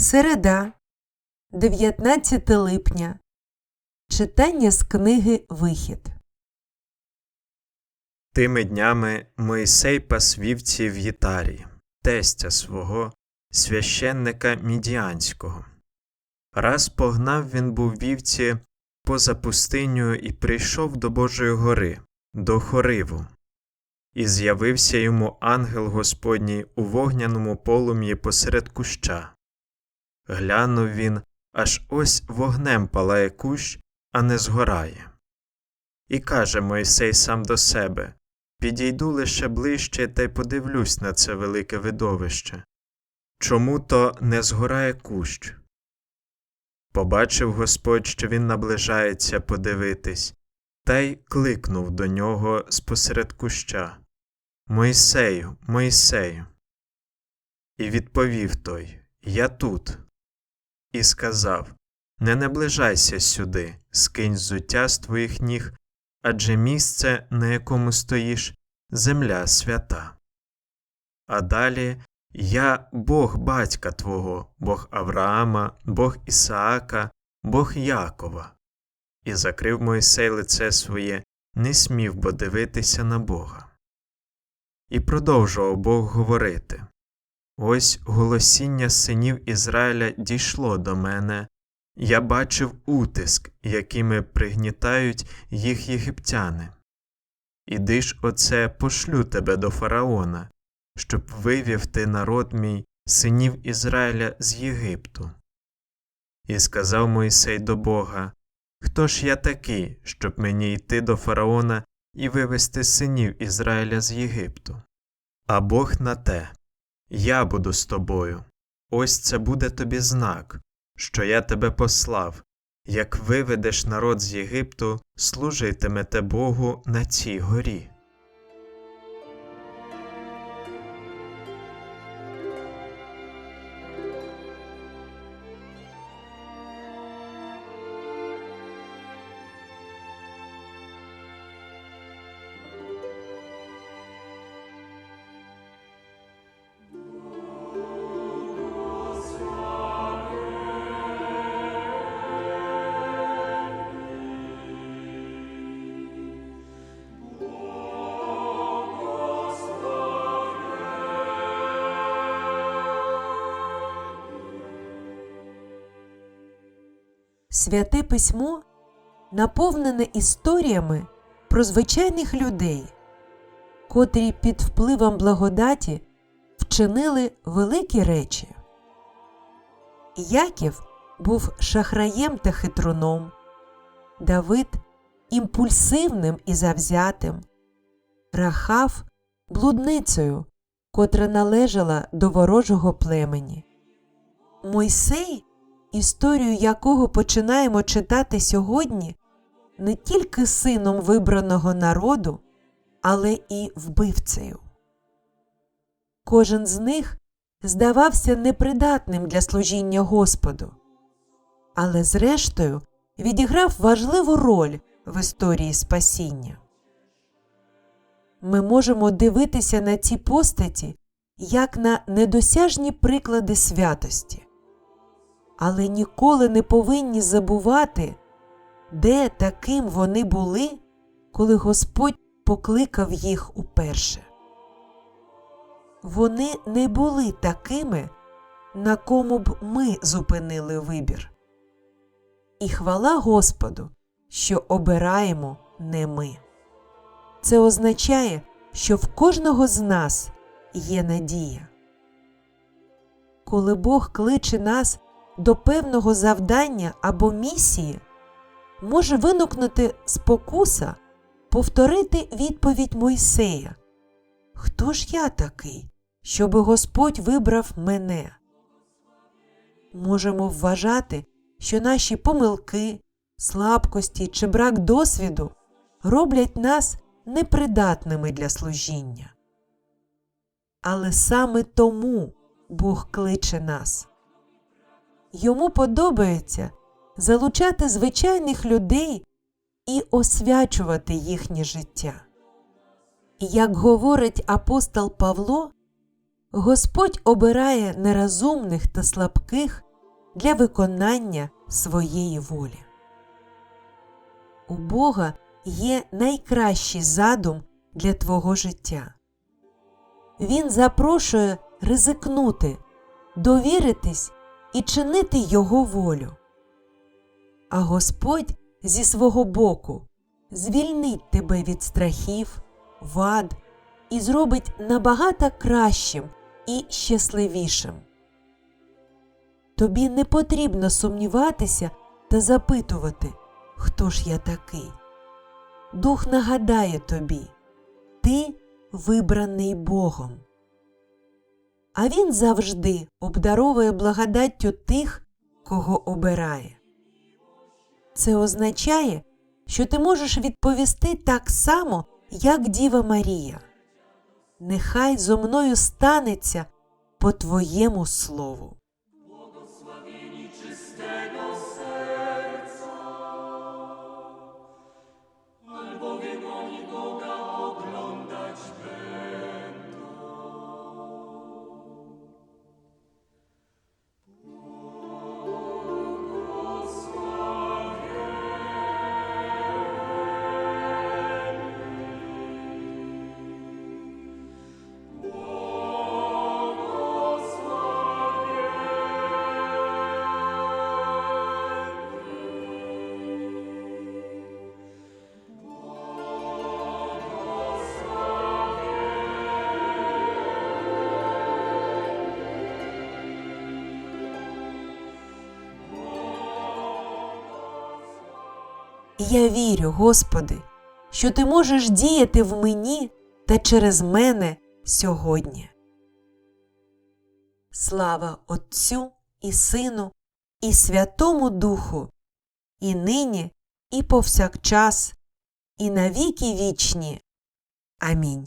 Середа, 19 липня. Читання з книги Вихід. Тими днями Моїсей пас вівці в Єтарі, тестя свого, священника Мідіанського. Раз погнав він був вівці поза пустиню і прийшов до Божої гори, до Хориву. І з'явився йому ангел Господній у вогняному полум'ї посеред куща. Глянув він, аж ось вогнем палає кущ, а не згорає. І каже Мойсей сам до себе Підійду лише ближче та й подивлюсь на це велике видовище. Чому то не згорає кущ? Побачив Господь, що він наближається подивитись, та й кликнув до нього спосеред куща Мойсею, Мойсею. І відповів той Я тут. І сказав Не наближайся сюди, скинь зуття з твоїх ніг, адже місце, на якому стоїш, земля свята. А далі я Бог батька твого, Бог Авраама, Бог Ісаака, Бог Якова. І закрив Мойсей лице своє, не смів бо дивитися на Бога. І продовжував Бог говорити Ось голосіння синів Ізраїля дійшло до мене, я бачив утиск, якими пригнітають їх єгиптяни. Іди ж оце пошлю тебе до фараона, щоб вивів ти народ мій, синів Ізраїля з Єгипту. І сказав Мойсей до Бога Хто ж я такий, щоб мені йти до фараона і вивести синів Ізраїля з Єгипту? А Бог на те Я буду з тобою. Ось це буде тобі знак, що я тебе послав, як виведеш народ з Єгипту, служитимете Богу на цій горі. Святе письмо наповнене історіями про звичайних людей, котрі під впливом благодаті вчинили великі речі. Яків був шахраєм та хитруном, Давид імпульсивним і завзятим, Рахав блудницею, котра належала до ворожого племені. Мойсей історію якого починаємо читати сьогодні, не тільки сином вибраного народу, але і вбивцею. Кожен з них здавався непридатним для служіння Господу, але зрештою відіграв важливу роль в історії спасіння. Ми можемо дивитися на ці постаті як на недосяжні приклади святості але ніколи не повинні забувати, де таким вони були, коли Господь покликав їх уперше. Вони не були такими, на кому б ми зупинили вибір. І хвала Господу, що обираємо не ми. Це означає, що в кожного з нас є надія. Коли Бог кличе нас до певного завдання або місії, може виникнути спокуса повторити відповідь Мойсея Хто ж я такий, щоби Господь вибрав мене? Можемо вважати, що наші помилки, слабкості чи брак досвіду роблять нас непридатними для служіння. Але саме тому Бог кличе нас. Йому подобається залучати звичайних людей і освячувати їхнє життя. Як говорить апостол Павло, Господь обирає нерозумних та слабких для виконання своєї волі. У Бога є найкращий задум для твого життя. Він запрошує ризикнути, довіритись і чинити Його волю. А Господь зі свого боку звільнить тебе від страхів, вад і зробить набагато кращим і щасливішим. Тобі не потрібно сумніватися та запитувати, хто ж я такий. Дух нагадає тобі, ти вибраний Богом. А Він завжди обдаровує благодаттю тих, кого обирає. Це означає, що ти можеш відповісти так само, як Діва Марія. Нехай зо мною станеться по твоєму слову. Я вірю, Господи, що Ти можеш діяти в мені та через мене сьогодні. Слава Отцю і Сину, і Святому Духу, і нині, і повсякчас, і на віки вічні. Амінь.